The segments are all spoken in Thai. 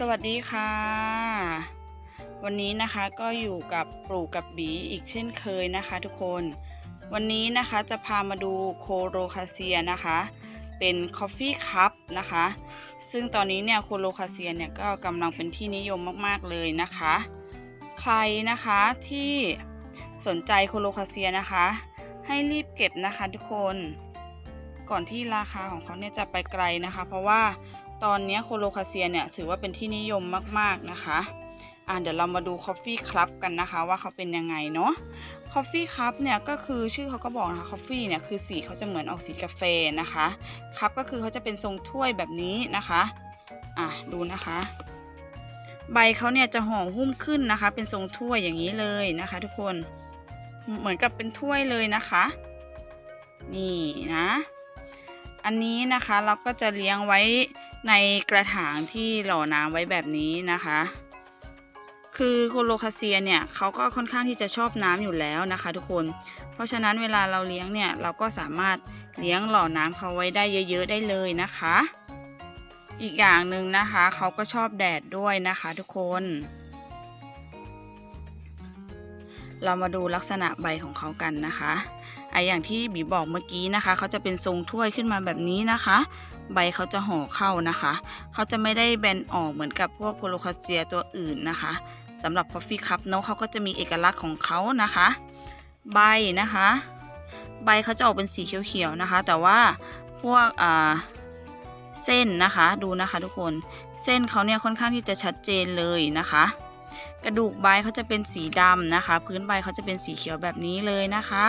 สวัสดีค่ะ วันนี้นะคะก็อยู่กับปลูกกับบีอีกเช่นเคยนะคะทุกคน วันนี้นะคะจะพามาดูโคโรคาเซียนะคะ เป็นคอฟฟี่คัพนะคะ ซึ่งตอนนี้เนี่ยโคโรคาเซียเนี่ยก็กำลังเป็นที่นิยมมากๆเลยนะคะ ใครนะคะที่สนใจโคโลคาเซียนะคะ ให้รีบเก็บนะคะทุกคน ก่อนที่ราคาของเขาเนี่ยจะไปไกลนะคะ เพราะว่า ตอนนี้โคโลคาเซียเนี่ยถือว่าเป็นที่นิยมมากๆนะคะอ่าเดี๋ยวเรามาดูคอฟฟี่คลับกันนะคะว่าเขาเป็นยังไงเนาะคอฟฟี่คัพเนี่ยก็คือชื่อเขาก็บอกนะคะคอฟฟี่เนี่ยคือสีเขาจะเหมือนออกสีกาแฟนะคะคัพก็คือเขาจะเป็นทรงถ้วยแบบนี้นะคะอะดูนะคะ ใบเขาเนี่ยจะห่อหุ้มขึ้นนะคะ เป็นทรงถ้วยอย่างนี้เลยนะคะ ทุกคนเหมือนกับเป็นถ้วยเลยนะคะ นี่นะ อันนี้นะคะเราก็จะเลี้ยงไว้ ในกระถางที่หล่อน้ำไว้แบบนี้นะคะ คือโคโลคาเซียเนี่ยเขาก็ค่อนข้างที่จะชอบน้ำอยู่แล้วนะคะ ทุกคน เพราะฉะนั้นเวลาเราเลี้ยงเนี่ยเราก็สามารถเลี้ยงหล่อน้ำเขาไว้ได้เยอะ ๆ ได้เลยนะคะ อีกอย่างหนึ่งนะคะเขาก็ชอบแดดด้วยนะคะทุกคน เรามาดูลักษณะใบของเขากันนะคะไออย่างที่บีบอกเมื่อกี้นะคะเขาจะเป็นทรงถ้วยขึ้นมาแบบนี้นะคะ ใบเขาจะห่อเข้านะคะ เขาจะไม่ได้แบนออกเหมือนกับพวกโคโลคาเซียตัวอื่นนะคะสำหรับคอฟฟี่คัพเนาะเขาก็จะมีเอกลักษณ์ของเขานะคะ ใบนะคะ ใบเขาจะออกเป็นสีเขียวๆนะคะ แต่ว่าพวกอ่าเส้นนะคะดูนะคะทุกคนเส้นเขาเนี่ยค่อนข้างที่จะชัดเจนเลยนะคะ กระดูกใบเขาจะเป็นสีดำนะคะ พื้นใบเขาจะเป็นสีเขียวแบบนี้เลยนะคะ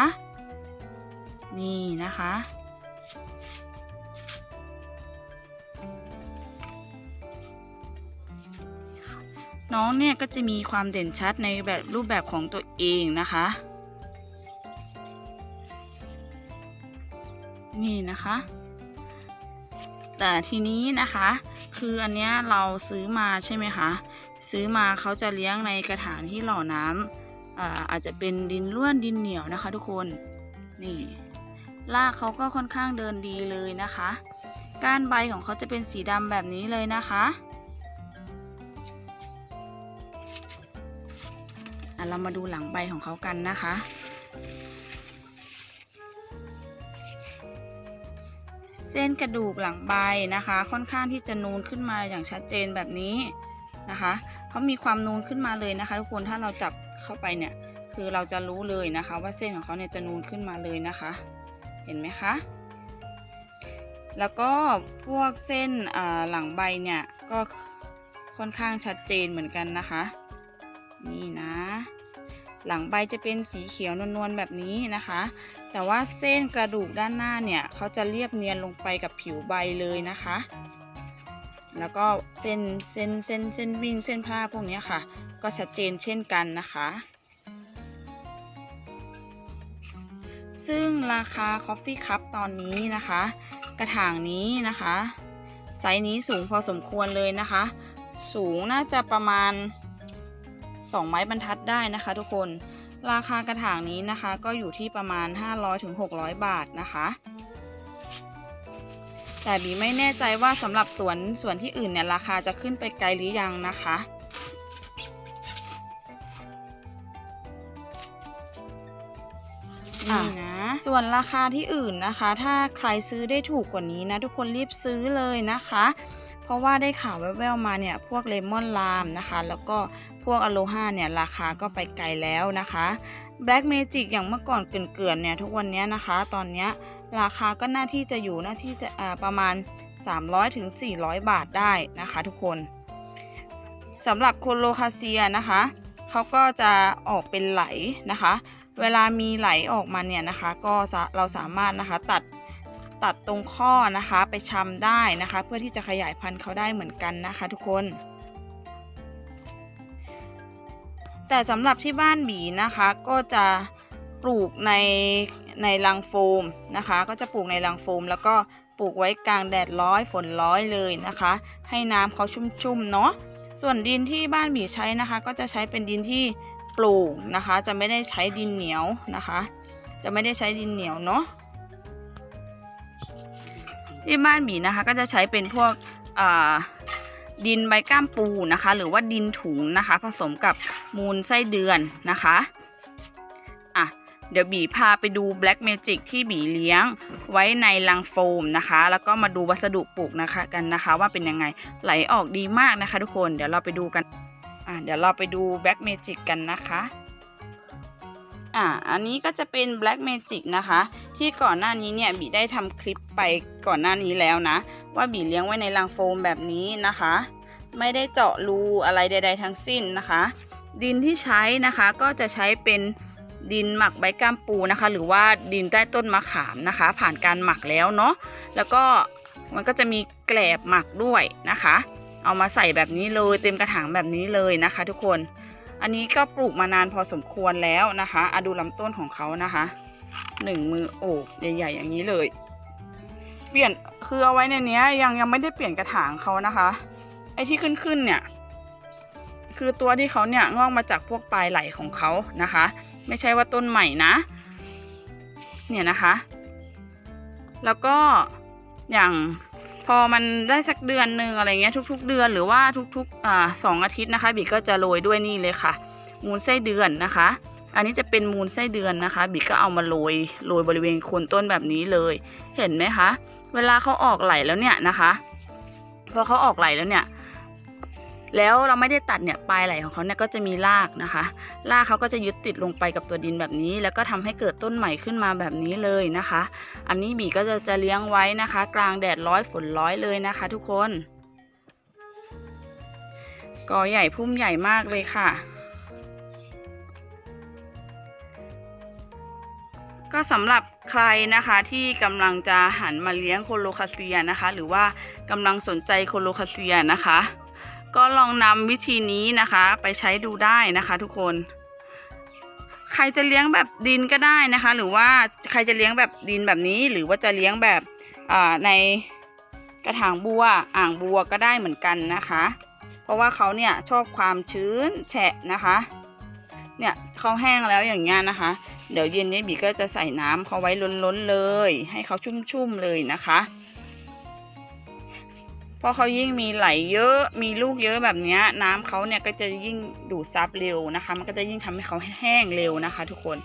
นี่นะคะ น้องเนี่ยก็จะมีความเด่นชัดในแบบรูปแบบของตัวเองนะคะ นี่นะคะ แต่ทีนี้นะคะ คืออันเนี้ยเราซื้อมาใช่ไหมคะ ซื้อมาเขาจะเลี้ยงในกระถางที่หล่อน้ำอาอาจจะเป็นดินร่วนดินเหนียวนะคะทุกคน นี่รากเขาก็ค่อนข้างเดินดีเลยนะคะ ก้านใบของเขาจะเป็นสีดำแบบนี้เลยนะคะ เรามาดูหลังใบของเขากันนะคะ เส้นกระดูกหลังใบนะคะ ค่อนข้างที่จะนูนขึ้นมาอย่างชัดเจนแบบนี้นะคะเขามีความนูนขึ้นมาเลยนะคะ ทุกคนถ้าเราจับเข้าไปเนี่ยคือเราจะรู้เลยนะคะ ว่าเส้นของเขาเนี่ยจะนูนขึ้นมาเลยนะคะ เห็นไหมคะแล้วก็พวกเส้นหลังใบเนี่ยก็ค่อนข้างชัดเจนเหมือนกันนะคะ นี่นะ หลังใบจะเป็นสีเขียวนวลๆแบบนี้นะคะ แต่ว่าเส้นกระดูกด้านหน้าเนี่ยเขาจะเรียบเนียนลงไปกับผิวใบเลยนะคะ แล้วก็เส้นเส้นเส้นเส้นวิ่งเส้นผ้าพวกนี้ค่ะ ก็ชัดเจนเช่นกันนะคะซึ่งราคา Coffee Cup ตอนนี้นะคะ กระถางนี้นะคะ ไซส์นี้สูงพอสมควรเลยนะคะ สูงน่าจะประมาณ 2 ไม้บรรทัดได้นะคะ ทุกคน ราคากระถางนี้นะคะก็อยู่ที่ประมาณ 500-600 บาทนะคะ แต่บีไม่แน่ใจว่าสำหรับสวนสวนที่อื่นเนี่ยราคาจะขึ้นไปไกลหรือยังนะคะนี่นะส่วนราคาที่อื่นนะคะ ถ้าใครซื้อได้ถูกกว่านี้นะ ทุกคนรีบซื้อเลยนะคะ เพราะว่าได้ข่าวแว่วๆมาเนี่ยพวกเลมอนลามนะคะ แล้วก็พวกอโลฮาเนี่ยราคาก็ไปไกลแล้วนะคะ Black Magic อย่างเมื่อก่อนเกลื่อนๆเนี่ยทุกวันนี้นะคะ ตอนนี้ราคาก็น่าที่จะอยู่หน้าที่จะประมาณ 300ถึง400 บาทได้นะคะทุกคนสำหรับโคโลคาเซียนะคะเขาก็จะออกเป็นไหลนะคะ เวลามีไหลออกมาเนี่ยนะคะ ก็เราสามารถนะคะตัด ตัดตรงข้อนะคะไปชำได้นะคะ เพื่อที่จะขยายพันธุ์เขาได้เหมือนกันนะคะ ทุกคน แต่สำหรับที่บ้านบีนะคะก็จะปลูกในในรังโฟมนะคะ ก็จะปลูกในรังโฟม แล้วก็ปลูกไว้กลางแดดร้อยฝนร้อยเลยนะคะ ให้น้ำเขาชุ่มๆเนาะส่วนดินที่บ้านบีใช้นะคะ ก็จะใช้เป็นดินที่ปลูกนะคะ จะไม่ได้ใช้ดินเหนียวนะคะ จะไม่ได้ใช้ดินเหนียวเนาะ ที่บ้านบีนะคะก็จะใช้เป็นพวกดินใบก้ามปูนะคะ หรือว่าดินถุงนะคะ ผสมกับมูลไส้เดือนนะคะอะเดี๋ยวบีพาไปดู Black Magic ที่บีเลี้ยงไว้ในลังโฟมนะคะ แล้วก็มาดูวัสดุปลูกนะคะกันนะคะ ว่าเป็นยังไงไหลออกดีมากนะคะ ทุกคนเดี๋ยวเราไปดูกันอะเดี๋ยวเราไปดู Black Magic กันนะคะ อะอันนี้ก็จะเป็น Black Magic นะคะ ที่ก่อนหน้านี้เนี่ยบีได้ทำคลิปไปก่อนหน้านี้แล้วนะ ว่าบีเลี้ยงไว้ในรังโฟมแบบนี้นะคะ ไม่ได้เจาะรูอะไรใด ๆ ทั้งสิ้นนะคะ ดินที่ใช้นะคะก็จะใช้เป็นดินหมักใบก้ามปูนะคะ หรือว่าดินใต้ต้นมะขามนะคะ ผ่านการหมักแล้วเนาะแล้วก็มันก็จะมีแกลบหมักด้วยนะคะ เอามาใส่แบบนี้เลยเต็มกระถางแบบนี้เลยนะคะ ทุกคน อันนี้ก็ปลูกมานานพอสมควรแล้วนะคะอะดูลำต้นของเขานะคะหนึ่งมือโอบใหญ่ๆอย่างนี้เลย เปลี่ยนคือเอาไว้ในนี้ยังยังไม่ได้เปลี่ยนกระถางเขานะคะ ไอ้ที่ขึ้นขึ้นๆเนี่ย คือตัวที่เขาเนี่ยงอกมาจากพวกปลายไหลของเขานะคะ ไม่ใช่ว่าต้นใหม่นะ เนี่ยนะคะ แล้วก็อย่าง พอมันได้สักเดือนหนึ่งอะไรเงี้ยทุก ๆ เดือนหรือว่าทุกๆอ่าสองอาทิตย์นะคะบีก็จะโรยด้วยนี่เลยค่ะ มูลไส้เดือนนะคะ อันนี้จะเป็นมูลไส้เดือนนะคะบีก็เอามาโรยโรยบริเวณโคนต้นแบบนี้เลย เห็นไหมคะ เวลาเขาออกไหลแล้วเนี่ยนะคะ พอเขาออกไหลแล้วเนี่ย แล้วเราไม่ได้ตัดเนี่ยปลายไหลของเขาเนี่ยก็จะมีรากนะคะรากเขาก็จะยึดติดลงไปกับตัวดินแบบนี้ แล้วก็ทำให้เกิดต้นใหม่ขึ้นมาแบบนี้เลยนะคะ อันนี้บีก็จะจะเลี้ยงไว้นะคะ กลางแดดร้อยฝนร้อยเลยนะคะ ทุกคนกอใหญ่พุ่มใหญ่มากเลยค่ะ ก็สำหรับใครนะคะที่กำลังจะหันมาเลี้ยงโคโลคาเซียนะคะ หรือว่ากำลังสนใจโคโลคาเซียนะคะ ก็ลองนำวิธีนี้นะคะ ไปใช้ดูได้นะคะ ทุกคน ใครจะเลี้ยงแบบดินก็ได้นะคะ หรือว่าใครจะเลี้ยงแบบดินแบบนี้ หรือว่าจะเลี้ยงแบบในกระถางบัวอ่างบัวก็ได้เหมือนกันนะคะ เพราะว่าเขาเนี่ยชอบความชื้นแฉะนะคะเนี่ยเขาแห้งแล้วอย่างเงี้ยนะคะ เดี๋ยวเย็นนี้บีก็จะใส่น้ำเขาไว้ล้นๆเลย ให้เขาชุ่มๆเลยนะคะ พราะเขายิ่งมีไหลเยอะมีลูกเยอะแบบนี้น้ำเขาเนี่ยก็จะยิ่งดูดซับเร็วนะคะ มันก็จะยิ่งทำให้เขาแห้งเร็วนะคะ ทุกคน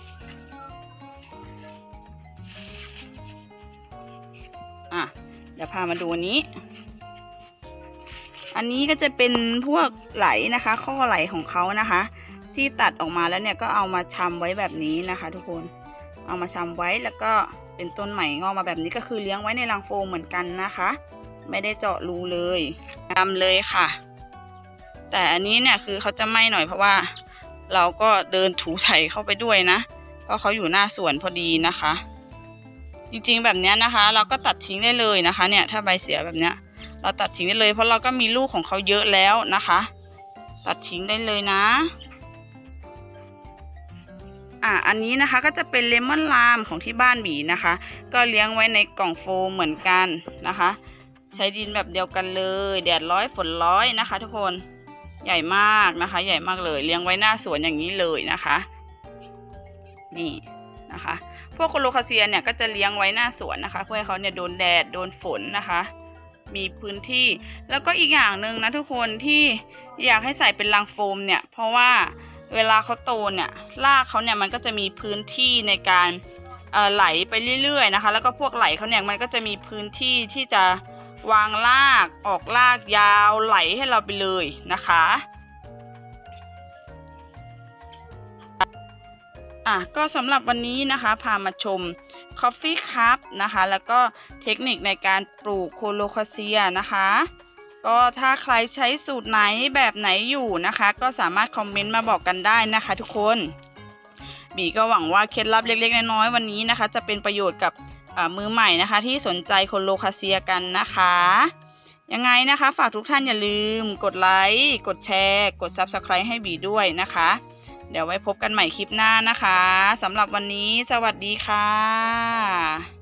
อะเดี๋ยวพามาดูอันนี้ อันนี้ก็จะเป็นพวกไหลนะคะ ข้อไหลของเขานะคะ ที่ตัดออกมาแล้วเนี่ยก็เอามาชำไว้แบบนี้นะคะ ทุกคนเอามาชำไว้แล้วก็เป็นต้นใหม่งอกมาแบบนี้ก็คือเลี้ยงไว้ในรังโฟมเหมือนกันนะคะ ไม่ได้เจาะรูเลยทำเลยค่ะ แต่อันนี้เนี่ยคือเขาจะไหม้หน่อยเพราะว่า เราก็เดินถูไถเข้าไปด้วยนะ เพราะเขาอยู่หน้าสวนพอดีนะคะ จริงๆแบบเนี้ยนะคะ เราก็ตัดทิ้งได้เลยนะคะเนี่ยถ้าใบเสียแบบเนี้ย เราตัดทิ้งได้เลย เพราะเราก็มีลูกของเขาเยอะแล้วนะคะ ตัดทิ้งได้เลยนะอะอันนี้นะคะก็จะเป็นเลมอนลามของที่บ้านบีนะคะ ก็เลี้ยงไว้ในกล่องโฟมเหมือนกันนะคะ ใช้ดินแบบเดียวกันเลย แดดร้อยฝนร้อยนะคะ ทุกคนใหญ่มากนะคะ ใหญ่มากเลยเลี้ยงไว้หน้าสวนอย่างนี้เลยนะคะ นี่นะคะ พวกโคโลคาเซียเนี่ยก็จะเลี้ยงไว้หน้าสวนนะคะ เพื่อให้เขาเนี่ยโดนแดดโดนฝนนะคะ มีพื้นที่ แล้วก็อีกอย่างหนึ่งนะทุกคนที่อยากให้ใส่เป็นรังโฟมเนี่ย เพราะว่าเวลาเขาโตเนี่ยรากเขาเนี่ยมันก็จะมีพื้นที่ในการไหลไปเรื่อยๆนะคะ แล้วก็พวกไหลเขาเนี่ยมันก็จะมีพื้นที่ที่จะ วางรากออกรากยาวไหลให้เราไปเลยนะคะอะก็สำหรับวันนี้นะคะพามาชม Coffee Cup นะคะ แล้วก็เทคนิคในการปลูกโคโลคาเซียนะคะ ก็ถ้าใครใช้สูตรไหนแบบไหนอยู่นะคะ ก็สามารถคอมเมนต์มาบอกกันได้นะคะทุกคนบีก็หวังว่าเคล็ดลับเล็กๆน้อยๆวันนี้นะคะ จะเป็นประโยชน์กับ มือใหม่นะคะที่สนใจคนโลคาเซียกันนะคะ ยังไงนะคะ ฝากทุกท่านอย่าลืมกดไลค์กดแชร์ กด Subscribe ให้บีด้วยนะคะ เดี๋ยวไว้พบกันใหม่คลิปหน้านะคะสำหรับวันนี้ สวัสดีค่ะ